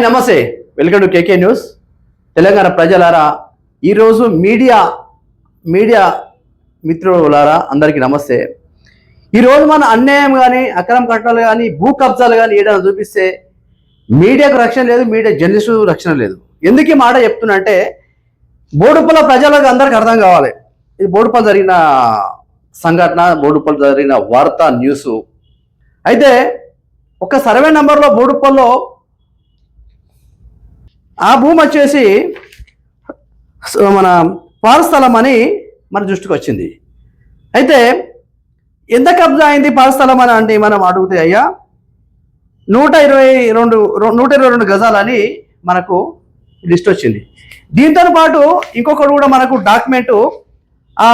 నమస్తే. Welcome to KK news. Telangana ప్రజలారా ఈరోజు మీడియా మీడియా మిత్రులారా అందరికీ నమస్తే. ఈరోజు మన అన్యాయం కానీ అక్రమ కట్టాలు కానీ భూ కబ్జాలు కానీ ఏదైనా చూపిస్తే మీడియాకు రక్షణ లేదు మీడియా జర్నలిస్టు రక్షణ లేదు. ఎందుకు మాట చెప్తున్నా అంటే బోడుపల్ల ప్రజలకు అందరికి అర్థం కావాలి. ఇది బోడుపల్లి జరిగిన సంఘటన బోడుపల్లి జరిగిన వార్త న్యూస్. అయితే ఒక సర్వే నెంబర్లో బోడుపల్లో ఆ భూమి వచ్చేసి మన పారస్థలం అని మన దృష్టికి వచ్చింది. అయితే ఎంత కబ్జా అయింది పారస్థలం అని అంటే మనం అడుగుతే అయ్యా నూట ఇరవై రెండు నూట ఇరవై రెండు గజాలని మనకు లిస్ట్ వచ్చింది. దీంతో పాటు ఇంకొకటి కూడా మనకు డాక్యుమెంటు ఆ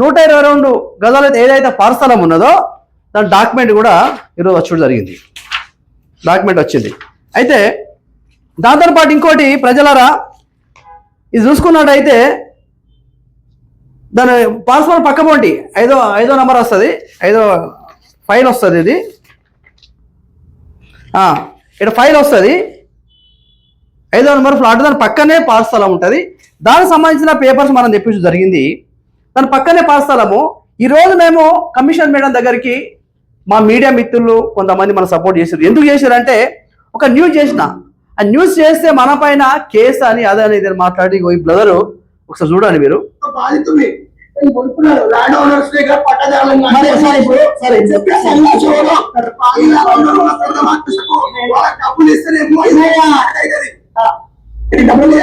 నూట ఇరవై రెండు గజాలు ఏదైతే పారస్థలం ఉన్నదో దాని డాక్యుమెంట్ కూడా ఈరోజు వచ్చడం జరిగింది. డాక్యుమెంట్ వచ్చింది. అయితే దాంతో పాటు ఇంకోటి ప్రజలరా ఇది చూసుకున్నట్టయితే దాని పాస్వర్డ్ పక్క పోండి. ఐదో ఐదో నెంబర్ వస్తుంది. ఐదో ఫైల్ వస్తుంది ఇది. ఇక్కడ ఫైల్ వస్తుంది. ఐదో నెంబర్ ఫ్లాట్ దాని పక్కనే పాస్ స్థలం ఉంటుంది. దానికి సంబంధించిన పేపర్స్ మనం తెప్పించడం జరిగింది. దాని పక్కనే పాస్ స్థలము. ఈరోజు మేము కమిషన్ మేడం దగ్గరికి మా మీడియా మిత్రులు కొంతమంది మనం సపోర్ట్ చేశారు. ఎందుకు చేశారంటే ఒక న్యూస్ చేసిన. ఆ న్యూస్ చేస్తే మన పైన కేసు అని అదే అనేది మాట్లాడి "ఇగో ఈ బ్రదరు ఒకసారి చూడండి మీరు. డబ్బులు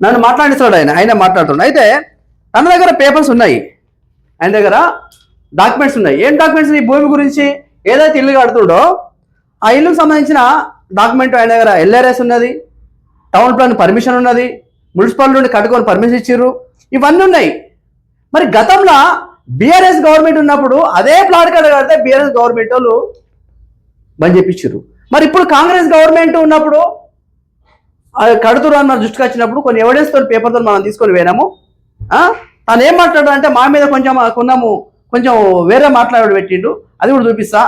నన్ను మాట్లాడిస్తాడు ఆయన ఆయన మాట్లాడుతున్నాడు. అయితే తన దగ్గర పేపర్స్ ఉన్నాయి. ఆయన దగ్గర డాక్యుమెంట్స్ ఉన్నాయి. ఏం డాక్యుమెంట్స్ ఈ భూమి గురించి? ఏదైతే ఇల్లు కడుతుండో ఆ ఇల్లుకు సంబంధించిన డాక్యుమెంట్ ఆయన దగ్గర ఎల్ఆర్ఎస్ ఉన్నది టౌన్ ప్లాన్ పర్మిషన్ ఉన్నది మున్సిపల్ నుండి కట్టుకొని పర్మిషన్ ఇచ్చారు ఇవన్నీ ఉన్నాయి. మరి గతంలో బీఆర్ఎస్ గవర్నమెంట్ ఉన్నప్పుడు అదే ప్లాట్ కడ కడితే బీఆర్ఎస్ గవర్నమెంట్ వాళ్ళు బంద్ చేపించారు మరి ఇప్పుడు కాంగ్రెస్ గవర్నమెంట్ ఉన్నప్పుడు అది కడుతురు అని మన దృష్టికి వచ్చినప్పుడు కొన్ని ఎవిడెన్స్తో మనం తీసుకొని పోయినాము. తను ఏం మాట్లాడు అంటే మా మీద కొంచెం కొన్నాము కొంచెం వేరే మాట్లాడు పెట్టిండు. అది కూడా చూపిస్తా.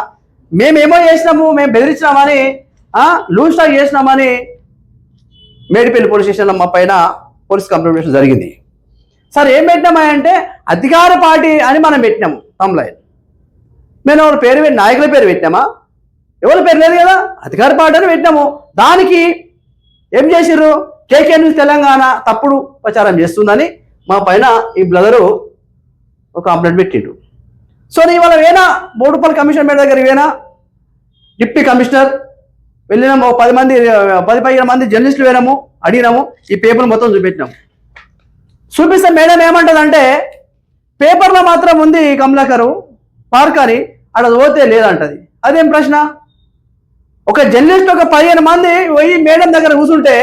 మేమేమో చేసినాము మేము బెదిరించినామని లూజ్ స్టాక్ చేసినామని మేడిపల్లి పోలీస్ స్టేషన్లో మా పైన పోలీస్ కంప్లైంట్ జరిగింది. సార్ ఏం పెట్టినామా అంటే అధికార పార్టీ అని మనం పెట్టినాము తమ్లైన్. మేము ఎవరి పేరు పెట్టి నాయకుల పేరు పెట్టినామా? ఎవరి పేరు లేదు కదా అధికార పార్టీ అని పెట్టినాము. దానికి ఏం చేసిర్రు? కేకే న్యూస్ తెలంగాణ తప్పుడు ప్రచారం చేస్తుందని మా పైన ఈ బ్రదరు ఒక కంప్లైంట్ పెట్టిండు. సో నేను ఇవాళ వేనా బోడుపల్లి కమిషన్ మేడ దగ్గర వేనా డిప్యూటీ కమిషనర్ వెళ్ళినాము ఒక పది మంది పది పదిహేను మంది జర్నలిస్టులు వేనాము అడిగినాము ఈ పేపర్ మొత్తం చూపెట్టినాము. చూపిస్తే మేడం ఏమంటదంటే పేపర్లో మాత్రం ఉంది కమలాకరు పార్క్ అని అక్కడ పోతే లేదంటది. అదేం ప్రశ్న? ఒక జర్నలిస్ట్ ఒక పదిహేను మంది పోయి మేడం దగ్గర కూర్చుంటే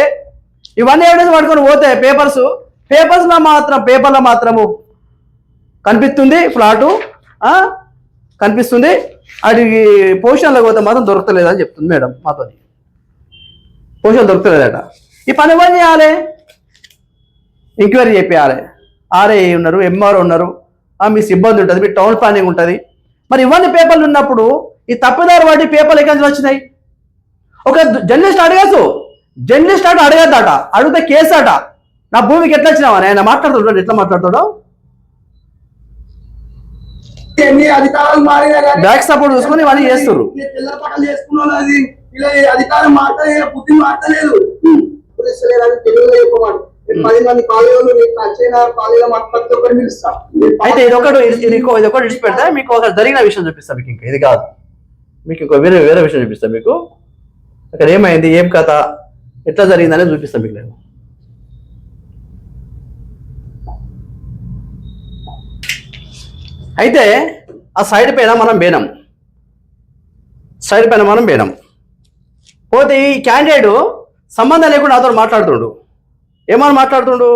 ఇవన్నీ ఎవిడెన్స్ పట్టుకొని పోతే పేపర్స్ పేపర్స్లో మాత్రం పేపర్లో మాత్రము కనిపిస్తుంది. ఫ్లాటు కనిపిస్తుంది. అది పొజిషన్లో పోతే మాత్రం దొరకలేదని చెప్తుంది మేడం మాతో పొజిషన్ దొరకలేదట ఈ పని ఎవరు చేయాలి? ఎంక్వైరీ చేయాలి ఆర్ఏ ఉన్నారు ఎంఆర్ ఉన్నారు. మీ సిబ్బంది ఉంటుంది మీ టౌన్ ప్లానింగ్ ఉంటుంది. మరి ఇవన్నీ పేపర్లు ఉన్నప్పుడు ఈ తప్పుదారు వాటి పేపర్లు ఎక్కడి నుంచి వచ్చినాయి? ఒక జర్నలిస్ట్ అడగచ్చు. జర్నలిస్ట్ అట అడగద్దట అడిగితే కేసు అట. నా భూమికి ఎట్లా వచ్చినావా ఆయన మాట్లాడుతున్నాడు ఎట్లా మాట్లాడతాడు బ్యాక్ సపోర్ట్ చూసుకొని ఇలా ఈ అధికారం మారలేదు బుద్ధి ప్రతి ఒక్కరు పిలుస్తా. అయితే ఇది ఒకటి ఇది ఇది ఇంకో- ఇది ఒకటి విడిచి పెడితే మీకు ఒక జరిగిన విషయం చూపిస్తాను మీకు ఇంకా. ఇది కాదు. మీకు ఇంకో వేరే వేరే విషయం చూపిస్తాను మీకు. అక్కడ ఏమైంది? ఏం కథ? ఎట్లా జరిగింది అనేది చూపిస్తాను మీకు నేను. అయితే ఆ సైడ్ పైన మనం బేనం. సైడ్ పైన మనం బేనం. పోతే ఈ క్యాండిడేట్ సంబంధం లేకుండా అతను మాట్లాడుతుండు. ఏమని మాట్లాడుతుండు?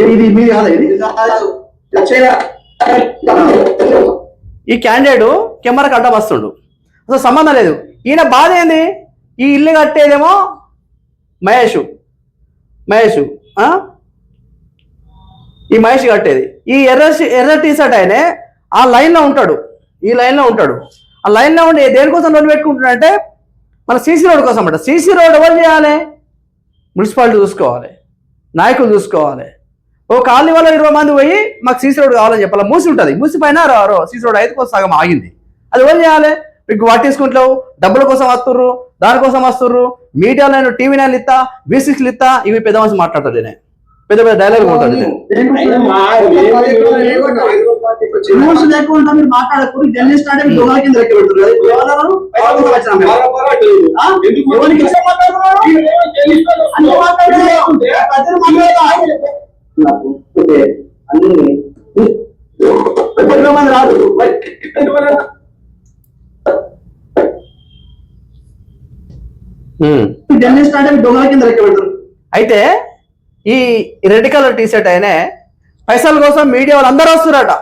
ఇది ఇది మీది కాదా ఇది నచ్చిన ఈ క్యాండిడేట్ కెమెరాకి అడ్డం వస్తుండు అసలు సంబంధం లేదు. ఈయన బాధ ఏంది? ఈ ఇల్లు కట్టేదేమో మహేష్. మహేష్? ఈ మహేష్ కట్టేది. ఈ ఎర్ర ఎర్ర టీ షర్ట్ ఆయనే ఆ లైన్లో ఉంటాడు. ఈ లైన్లో ఉంటాడు. ఆ లైన్లో ఉండి దేనికోసం లోన్ పెట్టుకుంటున్నాడంటే మన సీసీ రోడ్ కోసం అంట సీసీ రోడ్ ఎవరు చేయాలి? మున్సిపాలిటీ చూసుకోవాలి. నాయకులు చూసుకోవాలి. ఓ కాలనీ వల్ల ఇరవై మంది పోయి మాకు సీసీ రోడ్ కావాలని చెప్పాలి? మూసి ఉంటుంది. మూసి పైన సీసీ రోడ్ అయితే కోసం సగం ఆగింది. అది ఎవరు చేయాలి? మీకు పట్టించుకుంటావు డబ్బుల కోసం వస్తుర్రు దానికోసం వస్తుర్రు మీడియాలో నేను టీవీ నైన్లు ఇస్తా బీ సిక్స్లు ఇస్తా ఇవి పెద్ద మనిషి మాట్లాడతాడు నేను పెద్ద పెద్ద డైలాగ్ రూల్స్ లేకుండా మీరు మాట్లాడకూడదు జర్నలిస్ట్ అంటే మీరు దొంగల కింద లెక్క పెడుతున్నారు. మంది రాదు. జర్నలిస్ట్ అంటే మీరు దొంగల కింద లెక్క పెడుతున్నారు. అయితే ఈ రెడ్ కలర్ టీ షర్ట్ అయినే పైసల కోసం మీడియా వాళ్ళు అందరూ వస్తున్నారట.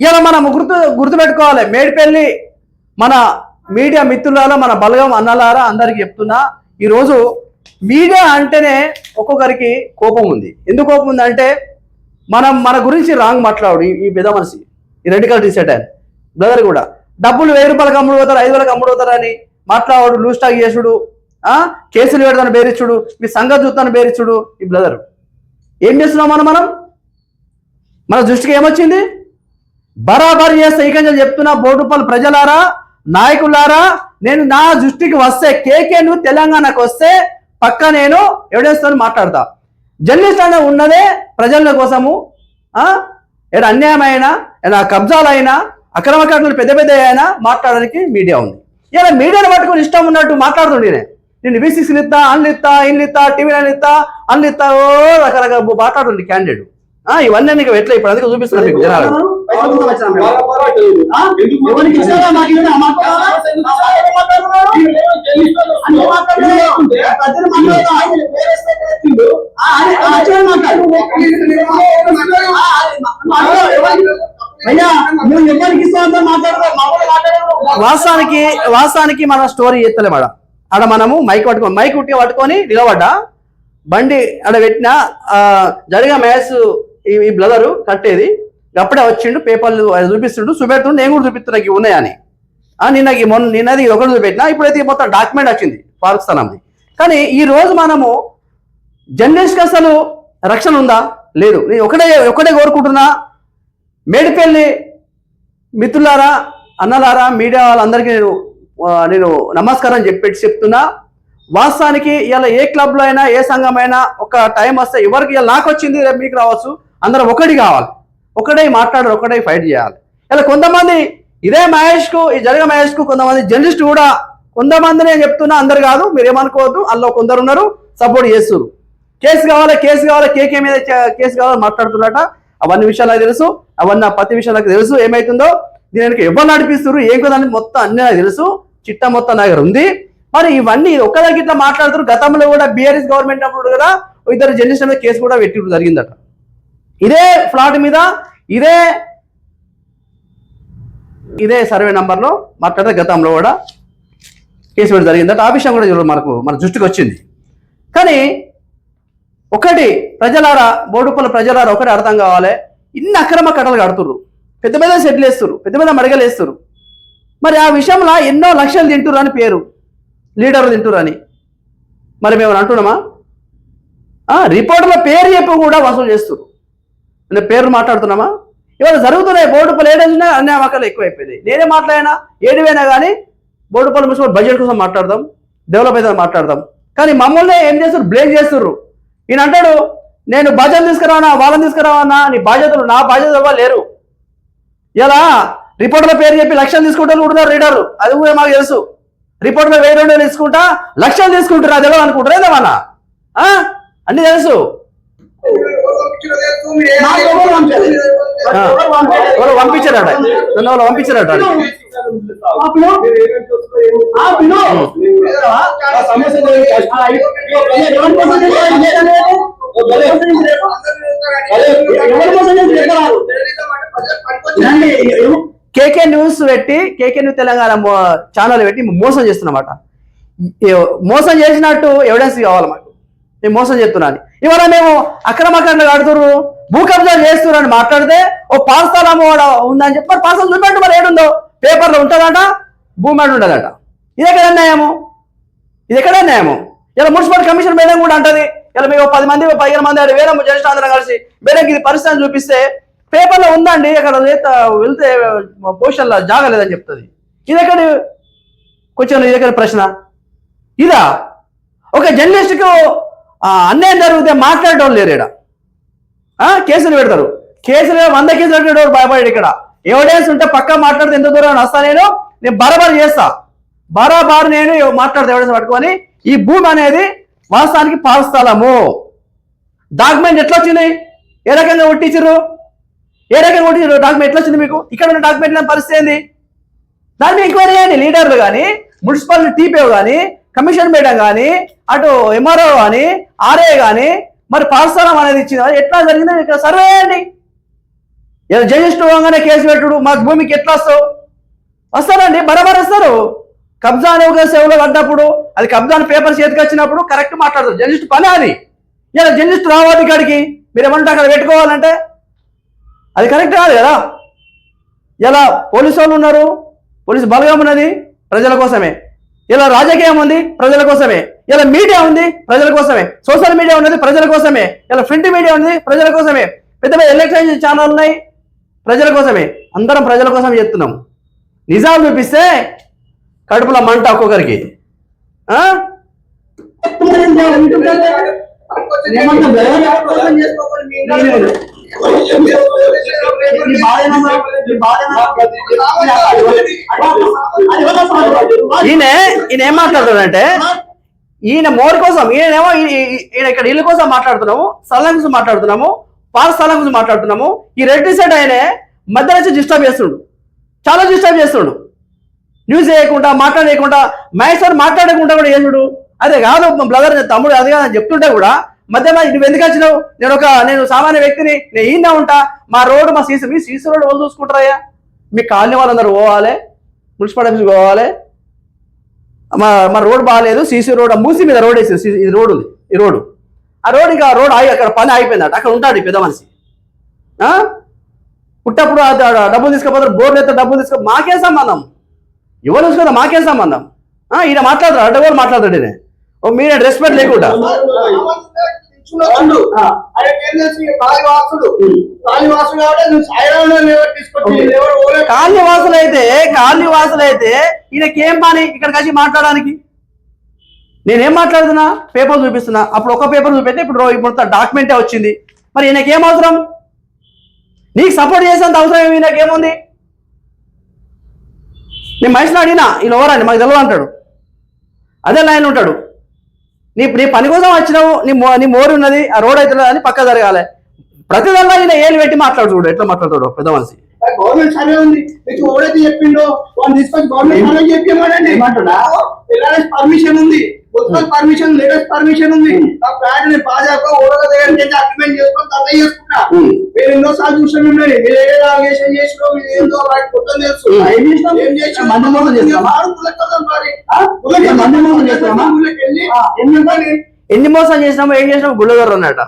ఇలా మనం గుర్తు గుర్తుపెట్టుకోవాలి. మేడిపల్లి మన మీడియా మిత్రులారా మన బలగం అన్నలారా అందరికి చెప్తున్నా ఈరోజు మీడియా అంటేనే ఒక్కొక్కరికి కోపం ఉంది. ఎందుకు కోపం ఉంది అంటే మనం మన గురించి రాంగ్ మాట్లాడు ఈ- పెద్ద మనిషి ఈ రెడ్ కలర్ టీషర్ట్ ఆయన బ్రదర్ కూడా. డబ్బులు వెయ్యి రూపాయలకు అమ్ముడు పోతారు ఐదు వేలకు అమ్ముడు పోతారని మాట్లాడు లూస్టాక్ చేసుడు కేసులు పెడతాను బేరిచ్చుడు మీ సంగతి చూస్తాను బేరిచ్చుడు ఈ బ్రదర్. ఏం చేస్తున్నాం మనం మనం? మన దృష్టికి ఏమొచ్చింది? బరాబర్ చేస్తే ఇక నేను చెప్తున్నా ప్రజలారా నాయకులారా నేను నా దృష్టికి వస్తే కేకే నువ్వు తెలంగాణకు వస్తే పక్క నేను ఎవిడెన్స్ మాట్లాడతా. జర్నలిస్ట్ అనే ఉన్నదే ప్రజల కోసము ఏడు ఏడా అన్యాయమైన ఏడా కబ్జాలైనా అక్రమ కట్టలు పెద్ద పెద్ద అయినా మాట్లాడడానికి మీడియా ఉంది. ఇలా మీడియాను పట్టుకుని ఇష్టం ఉన్నట్టు మాట్లాడుతుండే నేను. నేను బీసీసీలు ఇస్తా అన్లు ఇస్తా ఇన్లు ఇస్తా టీవీ నైన్ ఇస్తా అన్లు ఇస్తా ఓ రకరకాల మాట్లాడుతుంది క్యాండిడేట్. ఇవన్నీ నీకు ఎట్లా ఇప్పుడు అందుకే చూపిస్తున్నాను మీకు జనాలు. పైసలు కూడా వాస్తవానికి వాస్తవానికి మనం స్టోరీ చేస్తలే మేడం. ఆడ మనము మైక్ పట్టుకొని మైక్ ఉట్టి పట్టుకొని నిలబడ్డా. బండి ఆడ పెట్టిన జరిగా మ్యాచ్ ఈ ఈ కట్టేది. అప్పుడే వచ్చిండు పేపర్లు అది చూపిస్తుండు చూపెడుతుండు నేను కూడా చూపిస్తున్నా ఇవి ఉన్నాయని. నిన్న మొన్న నిన్నది ఒకటి చూపెట్టినా ఇప్పుడైతే మొత్తం డాక్యుమెంట్ వచ్చింది పాకిస్తాన్ది కానీ ఈ రోజు మనము జర్నలిస్ట్కి అసలు రక్షణ ఉందా? లేదు. నేను ఒకటే ఒకటే కోరుకుంటున్నా మేడిపల్లి మిత్రులారా అన్నలారా మీడియా వాళ్ళందరికీ నేను నేను నమస్కారం చెప్పి చెప్తున్నా. వాస్తవానికి ఇలా ఏ క్లబ్లో అయినా ఏ సంఘం అయినా ఒక టైం వస్తే ఎవరికి ఇలా నాకు వచ్చింది రేపు మీకు రావచ్చు. అందరు ఒకటి కావాలి. ఒకటే మాట్లాడరు ఒకటే ఫైట్ చేయాలి. ఇలా కొంతమంది ఇదే మహేష్కు ఈ జరగ మహేష్కు కొంతమంది జర్నలిస్ట్ కూడా కొంతమంది నేను చెప్తున్నా అందరు కాదు మీరు ఏమనుకోవద్దు అందులో కొందరు ఉన్నారు సపోర్ట్ చేస్తున్నారు కేసు కావాలి కేసు కావాలి కేకే మీద కేసు కావాలని మాట్లాడుతున్నారట. అవన్నీ విషయాలు నాకు తెలుసు అవన్నీ ప్రతి విషయాలు నాకు తెలుసు ఏమైతుందో దీనికి ఎవరు నడిపిస్తారు ఏం కదా మొత్తం అన్నీ నాకు తెలుసు. చిట్టా మొత్తం నా దగ్గర ఉంది. మరి ఇవన్నీ ఒక్క దగ్గర ఇట్లా మాట్లాడుతారు గతంలో కూడా బీఆర్ఎస్ గవర్నమెంట్ అప్పుడు కదా ఇద్దరు జర్నలిస్టుల మీద కేసు కూడా పెట్టి జరిగిందట. ఇదే ఫ్లాట్ మీద ఇదే ఇదే సర్వే నంబర్లో మాట్లాడితే గతంలో కూడా కేసు పెట్టి జరిగిందట. ఆ విషయం కూడా మనకు మన దృష్టికి వచ్చింది. కానీ ఒకటి ప్రజలారా బోడుపల్ల ప్రజలారా ఒకటి అర్థం కావాలి. ఇన్ని అక్రమ కట్టలు కడుతుర్రు. పెద్ద పెద్ద సెట్లు వేస్తున్నారు పెద్ద పెద్ద మడగలు వేస్తున్నారు మరి ఆ విషయంలో ఎన్నో లక్షలు తింటురు అని పేరు. లీడర్లు తింటురు అని. మరి మేము అంటున్నామా? రిపోర్టుల పేరు చెప్పి కూడా వసూలు చేస్తున్నారు నేను పేర్లు మాట్లాడుతున్నామా? ఇవాళ జరుగుతున్నాయి బోర్డుపల్లి ఏడైనా అన్ని అమ్మకాలు ఎక్కువైపోయింది నేనే మాట్లాడినా ఏడివైనా కానీ బోర్డుపల్లి మున్సిపల్ బడ్జెట్ కోసం మాట్లాడదాం డెవలప్ అయితే మాట్లాడదాం. కానీ మమ్మల్ని ఏం చేస్తారు బ్లేమ్ చేస్తుర్రు. ఈయన అంటాడు నేను బాధ్యతలు తీసుకురావనా వాళ్ళని తీసుకురావన్నా నీ బాధ్యతలు నా బాధ్యత ఎవరు లేరు. ఇలా రిపోర్టుల పేరు చెప్పి లక్షలు తీసుకుంటారు కూడా రీడర్ అది కూడా మాకు తెలుసు రిపోర్టులో వెయ్యి రెండు వేలు తీసుకుంటా లక్షలు తీసుకుంటారు అది ఎలా అనుకుంటారు ఏదేమన్నా అన్ని తెలుసు నాకు ఎవరు పంపారు? ఆ. ఎవరు పంపారు? ఎవరు పంపించారట నన్ను ఎవరు పంపించారట ఎవరి కోసం కేకే న్యూస్ పెట్టి కేకే న్యూస్ తెలంగాణ ఛానల్ పెట్టి మోసం చేస్తున్నమాట. మోసం చేసినట్టు ఎవిడెన్స్ కావాలి మాకు. నేను మోసం చేస్తున్నాను. ఇవాళ మేము అక్రమకాండలు కడుతుర్రు భూ కబ్జాలు అని మాట్లాడితే ఓ పాఠశాల ఉందని చెప్పి మరి చూపెట్టు మరి ఏడుందో? పేపర్లో ఉంటుందట భూమి మీద ఉండదట. ఇది ఎక్కడ న్యాయము ఇది ఎక్కడ న్యాయము ఇలా మున్సిపల్ కమిషన్ మేడం కూడా అంటది. ఇలా మీకు పది మంది పదిహేను మంది ఆడ వేరే జర్నలిస్ట్ అందరం కలిసి మేడం ఇది పరిస్థితి చూపిస్తే పేపర్లో ఉందండి అక్కడ వెళ్తే పొజిషన్లో జాగలేదని చెప్తుంది. ఇది ఎక్కడ? కొంచెం ఇది ఎక్కడ ప్రశ్న? ఇదా? ఒక జర్నలిస్ట్కు అన్యాయం జరిగితే మాట్లాడటం లేరు ఇక్కడ కేసులు పెడతారు. కేసులు వంద కేసులు పెట్టాడు భయపడి ఇక్కడ. ఎవిడెన్స్ ఉంటే పక్క మాట్లాడితే ఎంత దూరం వస్తా నేను? నేను బరాబర్ చేస్తా. బరాబర్ నేను మాట్లాడితే ఎవిడెన్స్ పట్టుకొని ఈ భూమి అనేది వాస్తవానికి పాలస్థలము డాక్యుమెంట్ ఎట్లా వచ్చింది? ఏ రకంగా ఒట్టించరు ఏ రకంగా కొట్టి డాక్యుమెంట్ ఎట్లా వచ్చింది మీకు? ఇక్కడ ఉన్న డాక్యుమెంట్ పరిస్థితి ఏంది? దాన్ని ఎంక్వైరీ చేయండి. లీడర్లు కానీ మున్సిపల్ టీపీఓ కానీ కమిషన్ మేడం కానీ అటు ఎంఆర్ఓ కానీ ఆర్ఏ కానీ మరి పాఠశాలం అనేది ఇచ్చింది? ఎట్లా జరిగిందో ఇక్కడ సర్వే చేయండి. ఇలా జర్నలిస్ట్ పోగానే కేసు పెట్టుడు. మాకు భూమికి ఎట్లా వస్తావు? వస్తారండి. బరాబర్ వస్తారు. కబ్జా అనే ఒక సేవలో పడ్డప్పుడు అది కబ్జా అని పేపర్ చేతికి వచ్చినప్పుడు కరెక్ట్ మాట్లాడతారు. జర్నలిస్ట్ పని అది. ఇలా జర్నలిస్ట్ రావాలి ఇక్కడికి. మీరు ఏమంటే అక్కడ పెట్టుకోవాలంటే అది కరెక్ట్ కాదు కదా? ఇలా పోలీసు వాళ్ళు ఉన్నారు? పోలీసు బలగం ఉన్నది? ప్రజల కోసమే. ఇలా రాజకీయం ఉంది? ప్రజల కోసమే. ఇలా మీడియా ఉంది? ప్రజల కోసమే. సోషల్ మీడియా ఉన్నది? ప్రజల కోసమే. ఇలా ప్రింట్ మీడియా ఉంది? ప్రజల కోసమే. పెద్ద పెద్ద ఎలక్ట్రానిక్ ఛానల్ ఉన్నాయి? ప్రజల కోసమే. అందరం ప్రజల కోసం చెప్తున్నాం నిజాలు చూపిస్తే కడుపులో మంట ఒక్కొక్కరికి. ఈయన ఈయన ఏం మాట్లాడుతాడంటే ఈయన మోరు కోసం ఈయనేమో ఈయన ఇక్కడ ఇల్లు కోసం మాట్లాడుతున్నాము స్థలం గురించి మాట్లాడుతున్నాము పాత స్థలం గురించి మాట్లాడుతున్నాము ఈ రెడ్ సెట్ ఆయనే మధ్య నుంచి డిస్టర్బ్ చేస్తుండు. చాలా డిస్టర్బ్ చేస్తుండు. న్యూస్ చేయకుండా మాట్లాడేయకుండా మహేశ్వర్ మాట్లాడకుండా కూడా చేసుడు అదే కాదు బ్రదర్ తమ్ముడు అది కాదని చెప్తుంటే కూడా మధ్యలో నువ్వు ఎందుకు వచ్చినావు? నేను ఒక నేను సామాన్య వ్యక్తిని నేను ఈయన ఉంటా. మా రోడ్డు మా సీసీ మీ సీసీ రోడ్డు వాళ్ళు చూసుకుంటారయ్యా. మీ కాలనీ వాళ్ళందరూ పోవాలి. మున్సిపల్ ఆఫీస్కి పోవాలి. మా మా రోడ్ బాగాలేదు. సీసీ రోడ్ మూసి మీద రోడ్ వేసింది. ఈ రోడ్ ఉంది. ఈ రోడ్డు. ఆ రోడ్ ఇంకా రోడ్ ఆగి అక్కడ పని ఆగిపోయిందట. అక్కడ ఉంటాడు ఈ పెద్ద మనిషి. పుట్టప్పుడు డబ్బులు తీసుకుపోతారు. బోర్డు ఎత్తే డబ్బులు తీసుకో మాకే సంబంధం? ఎవరు చూసుకుందా మాకేం సంబంధం? ఈయన మాట్లాడతాడు. అడ్డగోలు మాట్లాడతాడు నేను ఓ మీరే రెస్పెక్ట్ లేకుండా. చూడొచ్చుండు. ఆయనకి ఏం తెలుసు? ఈ కాళీవాసుడు. కాళీవాసుడు కాబట్టి నువ్వు సాయిరాముని ఎవరు తీసుకొచ్చి ఎవరు ఓలే కాలనీ వాసులు అయితే కాలనీ వాసులు అయితే ఈయనకి ఏం పని ఇక్కడికి వచ్చి మాట్లాడడానికి? నేనేం మాట్లాడుతున్నా? పేపర్ చూపిస్తున్నా. అప్పుడు ఒక పేపర్ చూపెట్టి ఇప్పుడు ఇప్పుడు డాక్యుమెంటే వచ్చింది. మరి ఈయనకి అవసరం? నీకు సపోర్ట్ చేసేంత అవసరం ఏమి? ఈయనకి ఏముంది నేను మనిషిని అడిగినా ఈయన ఎవరండి? మాకు తెలియదు అంటాడు. అదే లైన్ ఉంటాడు. నీ నీ పని కోసం వచ్చినావు నీ మో నీ మోరు ఉన్నది ఆ రోడ్ అవుతుంది అని పక్క జరగాలి. ప్రతిదల్లా ఈయన ఏలు పెట్టి మాట్లాడు చూడు ఎట్లా మాట్లాడతాడు పెద్ద మనిషి. గవర్నమెంట్ సర్వే ఉంది. మీకు చెప్పిండో వాళ్ళు తీసుకొచ్చి గవర్నమెంట్ సర్వే పర్మిషన్ ఉంది. మున్సిపల్ పర్మిషన్ లేటెస్ట్ పర్మిషన్ ఉంది. ఆ ప్లాన్ని బాజాగా ఓడక దగ్గర నుంచి అగ్రిమెంట్ చేసుకొని తన చేసుకుంటా ఉమ్. మీరు ఎన్నో సార్లు చూసాను ఉన్నాయి మీరు ఏ అలిగేషన్ చేసుకో మీరు ఏందో వారికి మొత్తం తెలుసు. ఏం చేసినాం? మంది మోసం చేస్తామా? మంది మోసం చేస్తామా? వెళ్ళి ఎన్ని మోసం చేసినామో ఏం చేసినామో గుళ్ళగారు అన్నట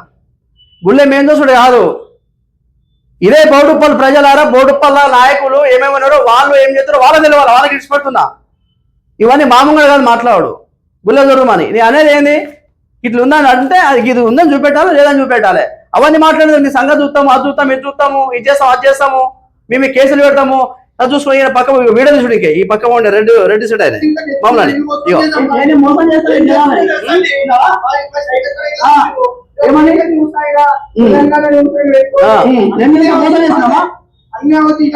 గుళ్ళే మేం దోసుడు కాదు. ఇదే బోడుప్పల్ ప్రజలారా బోడుప్పల్ల నాయకులు ఏమేమి ఉన్నారో వాళ్ళు ఏం చేస్తారో వాళ్ళకి తెలియాలి వాళ్ళకి ఇచ్చిపెడుతున్నా ఇవన్నీ మామూలుగా కాదు మాట్లాడు. గుళ్ళ దొరమని నేను అనేది ఏంది? ఇట్లా ఉందని అంటే అది ఇది ఉందని చూపెట్టాలి లేదని చూపెట్టాలి. అవన్నీ మాట్లాడేది నీ సంగతి చూస్తాము అది చూస్తాము ఇది చూస్తాము ఇది చేస్తాము అది చేస్తాము మేము కేసులు పెడతాము. అది చూసుకొని ఈయన పక్క వీడియో చూడకే ఈ పక్క ఉండే రెడ్ రెడ్ సెట్ ఆయన?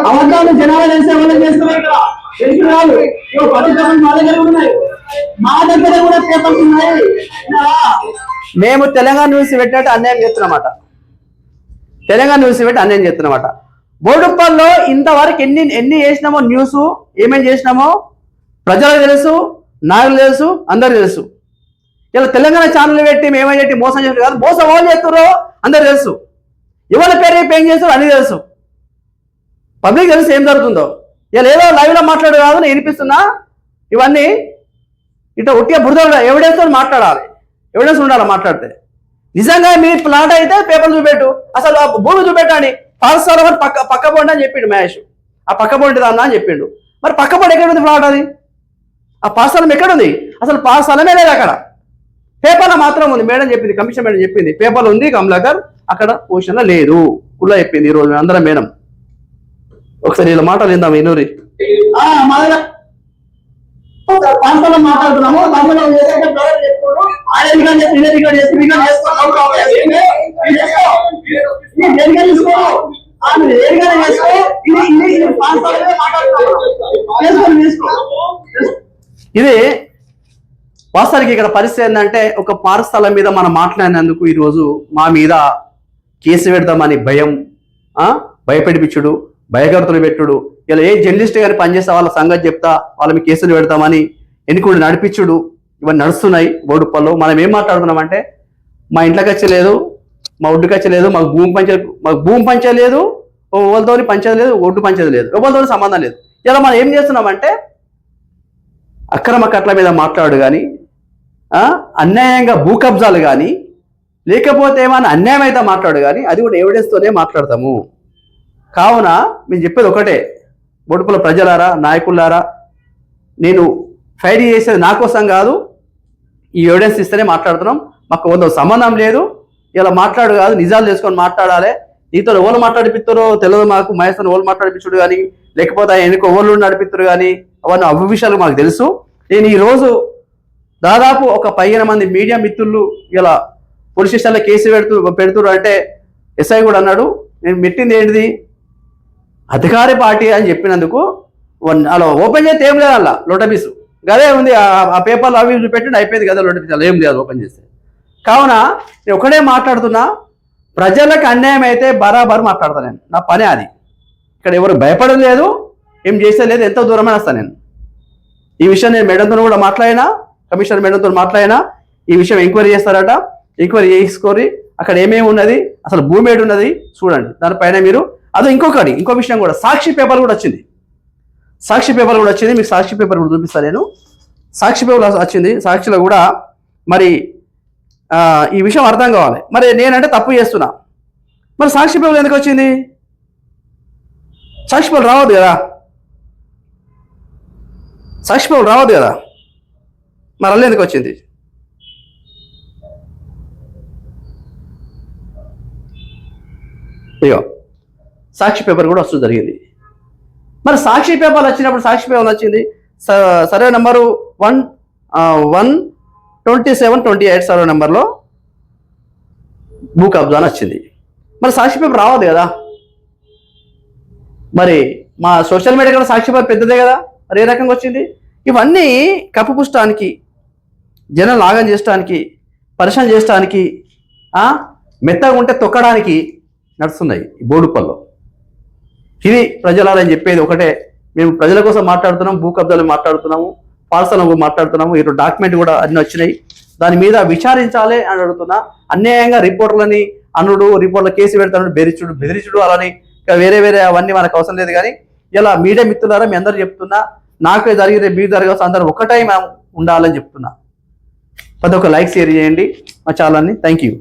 అబద్ధాలు జనాలు తెలిసిన వాళ్ళు. పది పేపర్లు మా దగ్గర కూడా పేపర్లు ఉన్నాయి. మేము తెలంగాణ న్యూస్ పెట్టినట్టు అన్యాయం చేస్తున్నమాట. తెలంగాణ న్యూస్ పెట్టి అన్యాయం చేస్తున్నమాట. బోడుప్పల్లో ఇంతవరకు ఎన్ని ఎన్ని చేసినామో న్యూస్ ఏమేమి చేసినామో ప్రజలకు తెలుసు నాకు తెలుసు అందరు తెలుసు. ఇలా తెలంగాణ ఛానల్ పెట్టి మేమే పెట్టి మోసం చేస్తారు కాదు. మోసం వాళ్ళు చేస్తారో అందరు తెలుసు. ఎవరి పేరు ఏం చేస్తారో అన్ని తెలుసు. పబ్లిక్ తెలుసు ఏం జరుగుతుందో. ఇలా ఏదో లైవ్లో మాట్లాడు కాదు నేను వినిపిస్తున్నా? ఇవన్నీ ఇట్లా ఒట్టిగా బురద ఎవిడెన్స్ మాట్లాడాలి. ఎవిడెన్స్ ఉండాలి మాట్లాడితే. నిజంగా మీ ప్లాట్ అయితే పేపర్ చూపెట్టు. అసలు ఆ భూమి చూపెట్టండి పాఠశాల సర్వర్ పక్క పక్క బోండి అని చెప్పిండు మహేష్. ఆ పక్క బోండి అన్న అని చెప్పిండు. మరి పక్క బోండి ఎక్కడ ఉంది ప్లాట్ అది? ఆ పాఠశాలం ఎక్కడ ఉంది? అసలు పాఠశాలమే లేదు అక్కడ. పేపర్లో మాత్రం ఉంది. మేడం చెప్పింది కమిషన్ మేడం చెప్పింది. పేపర్లో ఉంది కమలాకర్ అక్కడ పొజిషన్లో లేదు. కుళ్ళ చెప్పింది ఈ రోజు అందరం మేడం. ఒకసారి ఇలా మాటలు విందాం ఎన్నూరి మాట్లాడుతున్నాము ఏదైతే ఆయన రికార్డ్ చేసి రికార్డ్ చేసి రికార్డ్ తీసుకో చేసుకో ఇది ఇది ఇది మాట్లాడుతున్నాము తీసుకో ఇది వాస్తవానికి ఇక్కడ పరిస్థితి ఏంటంటే ఒక పాఠశాల మీద మనం మాట్లాడినందుకు ఈరోజు మా మీద కేసు పెడదామని భయం ఆ భయపెడిపించుడు భయకర్తలు పెట్టుడు. ఇలా ఏ జర్నలిస్ట్ గారు పనిచేస్తే వాళ్ళ సంగతి చెప్తా వాళ్ళ మీ కేసులు పెడతామని ఎన్నికలు నడిపించుడు. ఇవన్నీ నడుస్తున్నాయి బోడుప్పల్లో మనం ఏం మాట్లాడుతున్నామంటే మా ఇంట్లోకి వచ్చలేదు మా ఒడ్డుకి వచ్చలేదు మాకు భూమి పంచ మాకు భూమి పంచలేదు ఎవరితో పంచేది లేదు ఒడ్డు పంచేది లేదు ఎవరితో సంబంధం లేదు. ఇలా మనం ఏం చేస్తున్నామంటే అక్రమ కట్ల మీద మాట్లాడు కానీ అన్యాయంగా భూ కబ్జాలు కానీ లేకపోతే ఏమైనా అన్యాయం అయితే మాట్లాడు కానీ అది కూడా ఎవిడెన్స్తోనే మాట్లాడతాము. కావున మేము చెప్పేది ఒకటే. బొడుపుల ప్రజలారా నాయకులారా నేను ఫైట్ చేసేది నా కోసం కాదు ఈ ఎవిడెన్స్ ఇస్తేనే మాట్లాడుతున్నాం. మాకు కొంత సంబంధం లేదు. ఇలా మాట్లాడు కాదు నిజాలు చేసుకొని మాట్లాడాలి. నీతో ఎవరు మాట్లాడిపిస్తారో తెలియదు మాకు. మహేశ్వరం ఎవరు మాట్లాడిపించుడు కానీ లేకపోతే ఆయన ఎన్నిక ఎవరు నడిపిస్తారు కానీ అవన్నీ అవి విషయాలు మాకు తెలుసు. నేను ఈరోజు దాదాపు ఒక పదిహేను మంది మీడియా మిత్రులు ఇలా పోలీస్ స్టేషన్లో కేసు పెడుతూ పెడుతురు అంటే ఎస్ఐ కూడా అన్నాడు నేను మెట్టింది ఏంటిది? అధికార పార్టీ అని చెప్పినందుకు వన్- అలా ఓపెన్ చేస్తే ఏం లేదు అలా లోటబీసు గదే ఉంది ఆ- ఆ పేపర్లు అవి పెట్టి అయిపోయింది కదా లోటబీస్ అలా ఏం లేదు ఓపెన్ చేస్తే. కావున నేను ఒకటే మాట్లాడుతున్నా ప్రజలకు అన్యాయం అయితే బరాబర్ మాట్లాడతాను నేను. నా పనే అది. ఇక్కడ ఎవరు భయపడలేదు లేదు ఏం చేసే లేదు ఎంత దూరమైన వస్తాను నేను. ఈ విషయం నేను మేడంతో కూడా మాట్లాడినా కమిషనర్ మేడంతో మాట్లాడినా ఈ విషయం ఎంక్వైరీ చేస్తారట. ఎంక్వైరీ చేసుకొని అక్కడ ఏమేమి ఉన్నది అసలు భూమి ఏడు ఉన్నది చూడండి. దానిపైన మీరు అదో ఇంకొకటి ఇంకో విషయం కూడా సాక్షి పేపర్ కూడా వచ్చింది. సాక్షి పేపర్ కూడా వచ్చింది మీకు సాక్షి పేపర్ కూడా చూపిస్తాను నేను. సాక్షి పేపర్ వచ్చింది సాక్షిలో కూడా మరి ఈ విషయం అర్థం కావాలి. మరి నేనంటే తప్పు చేస్తున్నా. మరి సాక్షి పేపర్ ఎందుకు వచ్చింది? సాక్షి పేపర్ రావద్దు కదా. సాక్షి పేపర్ రావద్దు కదా. మరి అల్ల ఎందుకు వచ్చింది? ఇగో. సాక్షి పేపర్ కూడా వస్తుంది జరిగింది. మరి సాక్షి పేపర్లు వచ్చినప్పుడు సాక్షి పేపర్ వచ్చింది? స- survey number one one twenty seven twenty eight survey నెంబర్లో భూ కబ్జా అని వచ్చింది. మరి సాక్షి పేపర్ రావద్దు కదా? మరి మా సోషల్ మీడియా కూడా సాక్షి పేపర్ పెద్దదే కదా? మరి ఏ రకంగా వచ్చింది? ఇవన్నీ కప్పుపుచ్చడానికి జనం లాగం చేయడానికి పరిశ్రమ చేయడానికి మెత్తగా ఉంటే తొక్కడానికి నడుస్తున్నాయి ఈ బోడుపల్లో ఇది ప్రజలాలని చెప్పేది ఒకటే. మేము ప్రజల కోసం మాట్లాడుతున్నాం భూ కబ్జాలు మాట్లాడుతున్నాము పాల్సలం మాట్లాడుతున్నాము ఇటు డాక్యుమెంట్ కూడా అన్ని వచ్చినాయి. దాని మీద విచారించాలి అని అడుగుతున్నా. అన్యాయంగా రిపోర్టులని అనుడు రిపోర్ట్ల కేసు పెడతాడు బెదిరించుడు బెదిరించుడు అలాని ఇంకా వేరే వేరే అవన్నీ మనకు అవసరం లేదు కానీ ఇలా మీడియా మిత్రులారా మీ అందరూ చెప్తున్నా నాకు జరిగిన మీరు జరగవచ్చు అందరూ ఒకటే మేము ఉండాలని చెప్తున్నా. ప్రతి ఒక్క లైక్ షేర్ చేయండి మా ఛానల్ని థ్యాంక్ యూ